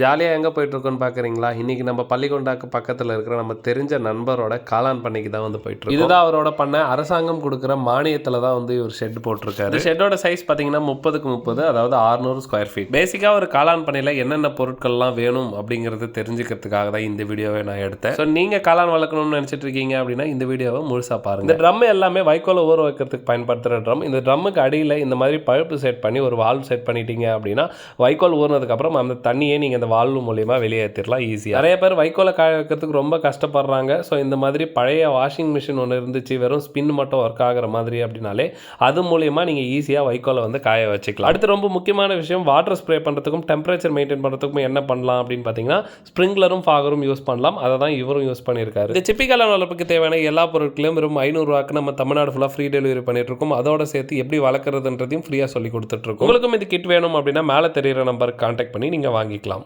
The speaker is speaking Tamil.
ஜாலியாக எங்கே போயிட்டுருக்கோன்னு பார்க்குறீங்களா இன்றைக்கி நம்ம பள்ளிக்கொண்டாக்கு பக்கத்தில் இருக்கிற நம்ம தெரிஞ்ச நண்பரோட காளான் பண்ணைக்கு தான் வந்து போயிட்டு இதுதான் அவரோட பண்ண அரசாங்கம் கொடுக்குற மானியத்தில் தான் வந்து இவர் ஷெட் போட்டிருக்காரு. ஷெட்டோட சைஸ் பார்த்தீங்கன்னா முப்பதுக்கு முப்பது அதாவது ஆறுநூறு ஸ்கொயர் ஃபீட் பேசிக்காக ஒரு காளான் பண்ணையில் என்னென்ன பொருட்கள்லாம் வேணும் அப்படிங்கிறது தெரிஞ்சுக்கிறதுக்காக தான் இந்த வீடியோவை நான் எடுத்தேன். ஸோ நீங்கள் காளான் வளர்க்கணும்னு நினச்சிட்டு இருக்கீங்க அப்படின்னா இந்த வீடியோவை முழுசாக பாருங்க. இந்த ட்ரம் எல்லாமே வைக்கோல ஊற வைக்கிறதுக்கு பயன்படுத்துகிற ட்ரம் இந்த ட்ரம்முக்கு அடியில் இந்த மாதிரி பழுப்பு செட் பண்ணி ஒரு வால்வ் செட் பண்ணிட்டீங்க அப்படின்னா வைக்கோல் ஊறினதுக்கப்புறம் அந்த தண்ணியை நீங்கள் இந்த வால்வு மூலியமாக வெளியேற்றிடலாம் ஈஸியாக நிறைய பேர் வைக்கோலை காய வைக்கிறதுக்கு ரொம்ப கஷ்டப்படுறாங்க. ஸோ இந்த மாதிரி பழைய வாஷிங் மிஷின் ஒன்று இருந்துச்சு வெறும் ஸ்பின் மட்டும் ஒர்க் ஆகிற மாதிரி அப்படின்னாலே அது மூலியமாக நீங்கள் ஈஸியாக வைக்கோலை வந்து காய வச்சுக்கலாம். அடுத்து ரொம்ப முக்கியமான விஷயம் வாட்டர் ஸ்ப்ரே பண்ணுறதுக்கும் டெம்பரேச்சர் மெயின்டைன் பண்ணுறதுக்கும் என்ன பண்ணலாம் அப்படின்னு பார்த்தீங்கன்னா ஸ்ப்ரிங்க்லரும் ஃபாகரும் யூஸ் பண்ணலாம். அதை தான் இவரும் யூஸ் பண்ணியிருக்காரு. இந்த சிப்பிக்கால வளர்ப்புக்கு தேவையான எல்லா பொருட்களையும் வெறும் ஐநூறுரூவாக்கு நம்ம தமிழ்நாடு ஃபுல்லாக ஃப்ரீ டெலிவரி பண்ணிட்டு இருக்கோம் அதோட சேர்த்து எப்படி வளர்க்குறதுன்றதையும் ஃப்ரீயாக சொல்லி கொடுத்துட்ருக்கோம் உங்களுக்கும் இது கிட் வேணும் அப்படின்னா மேலே தெரிகிற நம்பருக்கு கான்டாக்ட் பண்ணி நீங்கள் வாங்கிக்கலாம்.